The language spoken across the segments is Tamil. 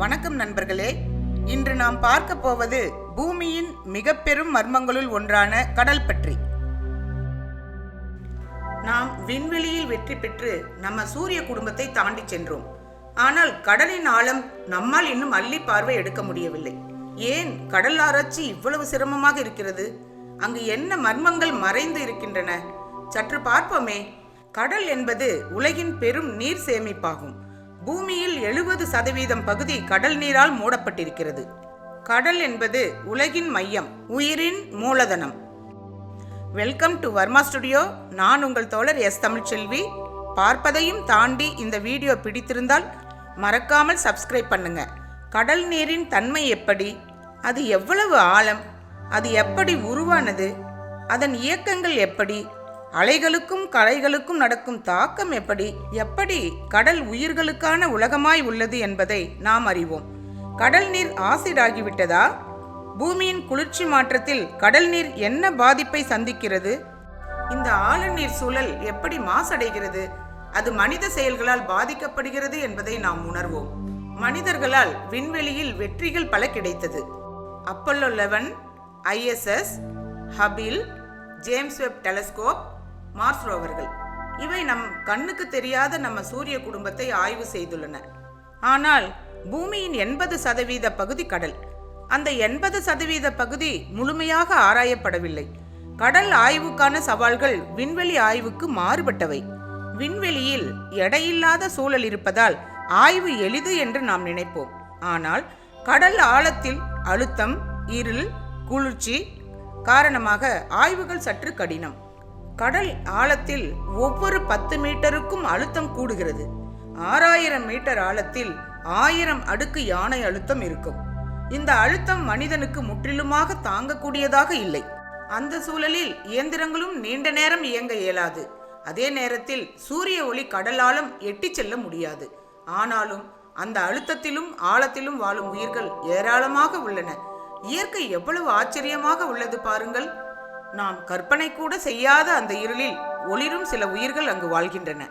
வணக்கம் நண்பர்களே. இன்று நாம் பார்க்க போவது பூமியின் மிக பெரும் மர்மங்களுள் ஒன்றான கடல் பற்றி. நாம் விண்வெளியில் வெற்றி பெற்று நம்ம சூரிய குடும்பத்தை தாண்டி சென்றோம். ஆனால் கடலின் ஆழம் நம்மால் இன்னும் அள்ளி பார்வை எடுக்க முடியவில்லை. ஏன் கடல் ஆராய்ச்சி இவ்வளவு சிரமமாக இருக்கிறது? அங்கு என்ன மர்மங்கள் மறைந்து இருக்கின்றன? சற்று பார்ப்போமே. கடல் என்பது உலகின் பெரும் நீர் சேமிப்பாகும். பூமியில் எழுபது சதவீதம் பகுதி கடல் நீரால் மூடப்பட்டிருக்கிறது. கடல் என்பது உலகின் மையம் உயிரின் மூலதனம். Welcome to Varma studio. நான் உங்கள் தோழர் எஸ் தமிழ்ச்செல்வி. பார்ப்பதையும் தாண்டி இந்த வீடியோ பிடித்திருந்தால் மறக்காமல் சப்ஸ்கிரைப் பண்ணுங்க. கடல் நீரின் தன்மை எப்படி? அது எவ்வளவு ஆழம்? அது எப்படி உருவானது? அதன் இயக்கங்கள் எப்படி? அலைகளுக்கும் கலைகளுக்கும் நடக்கும் தாக்கம் எப்படி? எப்படி கடல் உயிர்களுக்கான உலகமாய் உள்ளது என்பதை நாம் அறிவோம். கடல் நீர் ஆசிட் ஆகிவிட்டதா பூமியின் குளிர்ச்சி மாற்றத்தில் கடல் நீர் என்ன பாதிப்பை சந்திக்கிறது? இந்த ஆழநீர் சூழல் எப்படி மாசடைகிறது? அது மனித செயல்களால் பாதிக்கப்படுகிறது என்பதை நாம் உணர்வோம். மனிதர்களால் விண்வெளியில் வெற்றிகள் பல கிடைத்தது. Apollo eleven ISS Hubble James Webb telescope Mars ரோவர்கள் இவை நம் கண்ணுக்கு தெரியாத நம்ம சூரிய குடும்பத்தை ஆய்வு செய்துள்ளன. ஆனால் பூமியின் எண்பது சதவீத பகுதி கடல். அந்த எண்பது சதவீத பகுதி முழுமையாக ஆராயப்படவில்லை. கடல் ஆய்வுக்கான சவால்கள் விண்வெளி ஆய்வுக்கு மாறுபட்டவை. விண்வெளியில் எடையில்லாத சூழல் இருப்பதால் ஆய்வு எளிது என்று நாம் நினைப்போம். ஆனால் கடல் ஆழத்தில் அழுத்தம் இருள் குளிர்ச்சி காரணமாக ஆய்வுகள் சற்று கடினம். கடல் ஆழத்தில் ஒவ்வொரு பத்து மீட்டருக்கும் அழுத்தம் கூடுகிறது. ஆறாயிரம் மீட்டர் ஆழத்தில் ஆயிரம் அடுக்கு யானை அழுத்தம் இருக்கும். இந்த அழுத்தம் மனிதனுக்கு முற்றிலுமாக தாங்கக்கூடியதாக இல்லை. அந்த சூழலில் இயந்திரங்களும் நீண்ட நேரம் இயங்க இயலாது. அதே நேரத்தில் சூரிய ஒளி கடல் ஆழம் எட்டிச் செல்ல முடியாது. ஆனாலும் அந்த அழுத்தத்திலும் ஆழத்திலும் வாழும் உயிர்கள் ஏராளமாக உள்ளன. இயற்கை எவ்வளவு ஆச்சரியமாக உள்ளது பாருங்கள். நாம் கற்பனை கூட செய்யாத அந்த இருளில் ஒளிரும் சில உயிர்கள் அங்கு வாழ்கின்றன.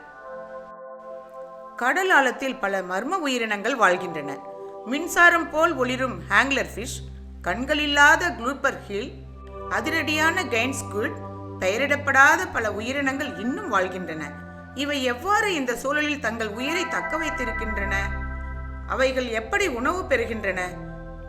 கடல் ஆழத்தில் பல மர்ம உயிரினங்கள் வாழ்கின்றன. மின்சாரம் போல் ஒளிரும் ஹேங்லர் ஃபிஷ் கண்களில்லாத குளூப்பர் ஹில் அதிரடியான கெயின்ஸ்குட் பெயரிடப்படாத பல உயிரினங்கள் இன்னும் வாழ்கின்றன. இவை எவ்வாறு இந்த சூழலில் தங்கள் உயிரை தக்க வைத்திருக்கின்றன? அவைகள் எப்படி உணவு பெறுகின்றன?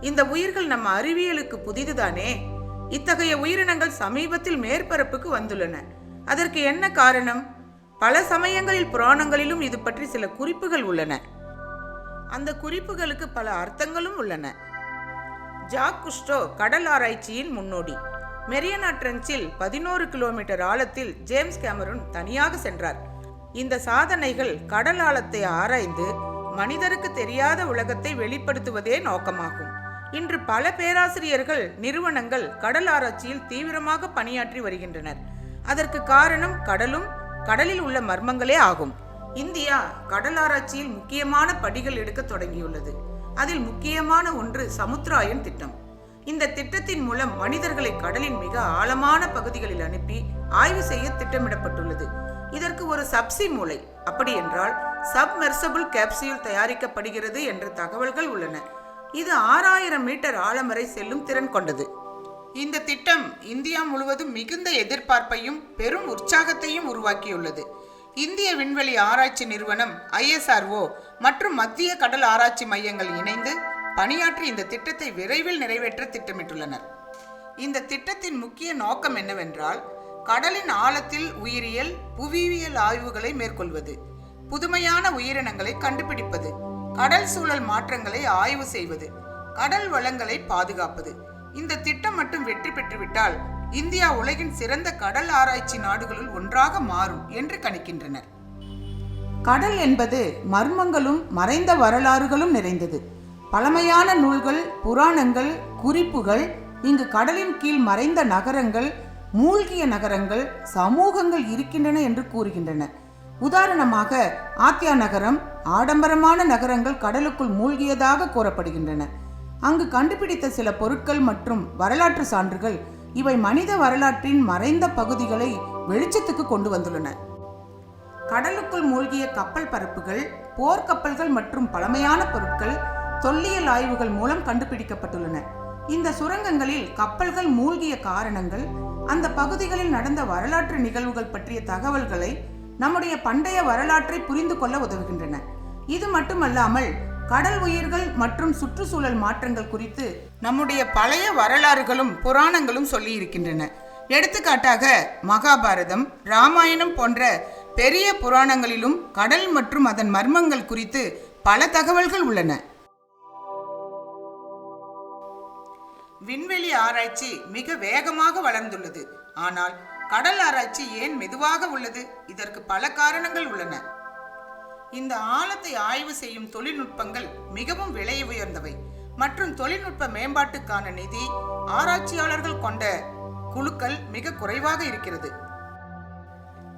இந்த உயிர்கள் நம்ம அறிவியலுக்கு புதிதுதானே? இத்தகைய உயிரினங்கள் சமீபத்தில் மேற்பரப்புக்கு வந்துள்ளன. அதற்கு என்ன காரணம்? பல சமயங்களில் புராணங்களிலும் இது பற்றி சில குறிப்புகள் உள்ளன. அந்த குறிப்புகளுக்கு பல அர்த்தங்களும் உள்ளன. ஜாக் குஸ்டோ கடல் ஆராய்ச்சியின் முன்னோடி. மெரியனா ட்ரென்ச்சில் பதினோரு கிலோமீட்டர் ஆழத்தில் ஜேம்ஸ் கேமரூன் தனியாக சென்றார். இந்த சாதனைகள் கடல் ஆழத்தை ஆராய்ந்து மனிதருக்கு தெரியாத உலகத்தை வெளிப்படுத்துவதே நோக்கமாகும். இன்று பல பேராசிரியர்கள் நிறுவனங்கள் கடல் ஆராய்ச்சியில் தீவிரமாக பணியாற்றி வருகின்றனர். அதற்கு காரணம் கடலும் கடலில் உள்ள மர்மங்களே ஆகும். இந்தியா கடல் ஆராய்ச்சியில் முக்கியமான படிகள் எடுக்க தொடங்கியுள்ளது. அதில் முக்கியமான ஒன்று சமுத்திராயன் திட்டம். இந்த திட்டத்தின் மூலம் மனிதர்களை கடலின் மிக ஆழமான பகுதிகளில் அனுப்பி ஆய்வு செய்ய திட்டமிடப்பட்டுள்ளது. இதற்கு ஒரு சப்சி மூளை. அப்படி என்றால் சப்மெர்சபிள் கேப்சியூல் தயாரிக்கப்படுகிறது என்ற தகவல்கள் உள்ளன. இது ஆறாயிரம் மீட்டர் ஆழம் வரை செல்லும் திறன் கொண்டது. இந்த திட்டம் இந்தியா முழுவதும் மிகுந்த எதிர்பார்ப்பையும் பெரும் உற்சாகத்தையும் உருவாக்கியுள்ளது. இந்திய விண்வெளி ஆராய்ச்சி நிறுவனம் ஐஎஸ்ஆர்ஓ மற்றும் மத்திய கடல் ஆராய்ச்சி மையங்கள் இணைந்து பணியாற்றி இந்த திட்டத்தை விரைவில் நிறைவேற்ற திட்டமிட்டுள்ளனர். இந்த திட்டத்தின் முக்கிய நோக்கம் என்னவென்றால் கடலின் ஆழத்தில் உயிரியல் புவியியல் ஆய்வுகளை மேற்கொள்வது புதுமையான உயிரினங்களை கண்டுபிடிப்பது கடல் சூழல் மாற்றங்களை ஆய்வு செய்வது கடல் வளங்களை பாதுகாப்பது. இந்த திட்டம் மட்டும் வெற்றி பெற்றுவிட்டால் இந்தியா உலகின் சிறந்த கடல் ஆராய்ச்சி நாடுகளுள் ஒன்றாக மாறும் என்று கணிக்கின்றனர். கடல் என்பது மர்மங்களும் மறைந்த வரலாறுகளும் நிறைந்தது. பழமையான நூல்கள் புராணங்கள் குறிப்புகள் இங்கு கடலின் கீழ் மறைந்த நகரங்கள் மூழ்கிய நகரங்கள் சமூகங்கள் இருக்கின்றன என்று கூறுகின்றன. உதாரணமாக ஆத்யா நகரம் ஆடம்பரமான நகரங்கள் கடலுக்குள் மூழ்கியதாக கூறப்படுகின்றன. அங்கு கண்டுபிடித்த சில பொருட்கள் மற்றும் வரலாற்று சான்றுகள் இவை மனித வரலாற்றின் மறைந்த பகுதிகளை வெளிச்சத்துக்கு கொண்டு வந்துள்ளன. கடலுக்குள் மூழ்கிய கப்பல் பரப்புகள் போர்க்கப்பல்கள் மற்றும் பழமையான பொருட்கள் தொல்லியல் ஆய்வுகள் மூலம் கண்டுபிடிக்கப்பட்டுள்ளன. இந்த சுரங்கங்களில் கப்பல்கள் மூழ்கிய காரணங்கள் அந்த பகுதிகளில் நடந்த வரலாற்று நிகழ்வுகள் பற்றிய தகவல்களை நம்முடைய பண்டைய வரலாற்றை புரிந்து கொள்ள உதவுகின்றன. இது மட்டுமல்லாமல் கடல் உயிர்கள் மற்றும் சுற்றுச்சூழல் மாற்றங்கள் குறித்து நம்முடைய பழைய வரலாறுகளும் புராணங்களும் சொல்லி இருக்கின்றன எடுத்துக்காட்டாக மகாபாரதம் ராமாயணம் போன்ற பெரிய புராணங்களிலும் கடல் மற்றும் அதன் மர்மங்கள் குறித்து பல தகவல்கள் உள்ளன. விண்வெளி ஆராய்ச்சி மிக வேகமாக வளர்ந்துள்ளது. ஆனால் கடல் ஆராய்ச்சி ஏன் மெதுவாக உள்ளது? இதற்கு பல காரணங்கள் உள்ளன. இந்த ஆழத்தை ஆய்வு செய்யும் தொழில்நுட்பங்கள் மிகவும் விலை உயர்ந்தவை. மற்றும் தொழில்நுட்ப மேம்பாட்டுக்கான நிதி ஆராய்ச்சியாளர்கள் கொண்ட குழுக்கள் மிக குறைவாக இருக்கிறது.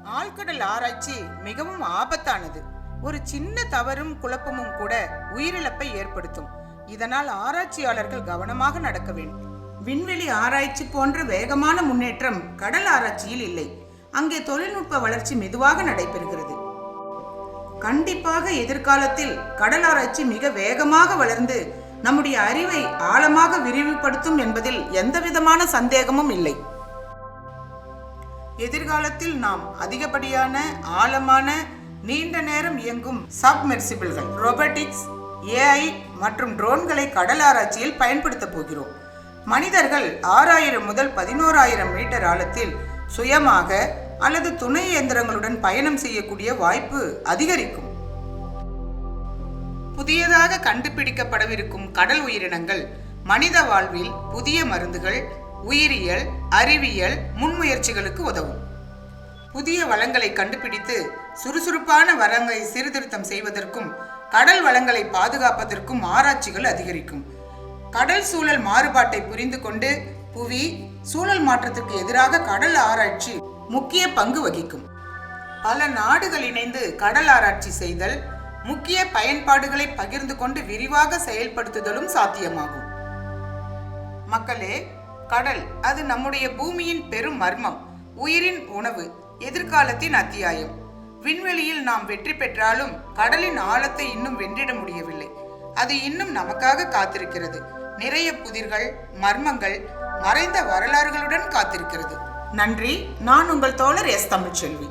ஆழ்கடல் ஆராய்ச்சி மிகவும் ஆபத்தானது. ஒரு சின்ன தவறும் குழப்பமும் கூட உயிரிழப்பை ஏற்படுத்தும். இதனால் ஆராய்ச்சியாளர்கள் கவனமாக நடக்க வேண்டும். விண்வெளி ஆராய்ச்சி போன்ற வேகமான முன்னேற்றம் கடல் ஆராய்ச்சியில் இல்லை. அங்கே தொழில்நுட்ப வளர்ச்சி மெதுவாக நடைபெறுகிறது. கண்டிப்பாக எதிர்காலத்தில் கடல் ஆராய்ச்சி மிக வேகமாக வளர்ந்து நம்முடைய அறிவை ஆழமாக விரிவுபடுத்தும் என்பதில் எந்தவிதமான சந்தேகமும் இல்லை. எதிர்காலத்தில் நாம் அதிகப்படியான ஆழமான நீண்ட நேரம் இயங்கும் சப்மெர்சிபிள்கள் ரோபோட்டிக்ஸ் ஏஐ மற்றும் ட்ரோன்களை கடல் ஆராய்ச்சியில் பயன்படுத்தப் போகிறோம். மனிதர்கள் ஆறாயிரம் முதல் பதினோராயிரம் மீட்டர் ஆழத்தில் சுயமாக அல்லது துணை இயந்திரங்களுடன் பயணம் செய்யக்கூடிய வாய்ப்பு அதிகரிக்கும். புதியதாக கண்டுபிடிக்கப்படவிருக்கும் கடல் உயிரினங்கள் மனித வாழ்வில் புதிய மருந்துகள் உயிரியல் அறிவியல் முன்முயற்சிகளுக்கு உதவும். புதிய வளங்களை கண்டுபிடித்து சுறுசுறுப்பான வளங்களை சீர்திருத்தம் செய்வதற்கும் கடல் வளங்களை பாதுகாப்பதற்கும் ஆராய்ச்சிகள் அதிகரிக்கும். கடல் சூழல் மாறுபாட்டை புரிந்து கொண்டு புவி சூழல் மாற்றத்திற்கு எதிராக கடல் ஆராய்ச்சி முக்கிய பங்கு வகிக்கும். பல நாடுகள் இணைந்து கடல் ஆராய்ச்சி செய்தல் முக்கிய பயன்பாடுகளை பகிர்ந்து கொண்டு விரிவாக செயல்படுத்துதலும் சாத்தியமாகும். மக்களே கடல் அது நம்முடைய பூமியின் பெரும் மர்மம் உயிரின் உணவு எதிர்காலத்தின் அத்தியாயம். விண்வெளியில் நாம் வெற்றி பெற்றாலும் கடலின் ஆழத்தை இன்னும் வென்றிட முடியவில்லை. அது இன்னும் நமக்காக காத்திருக்கிறது. நிறைய புதிர்கள் மர்மங்கள் மறைந்த வரலாறுகளுடன் காத்திருக்கிறது. நன்றி. நான் உங்கள் தோழர் எஸ். தமிழ்ச்செல்வி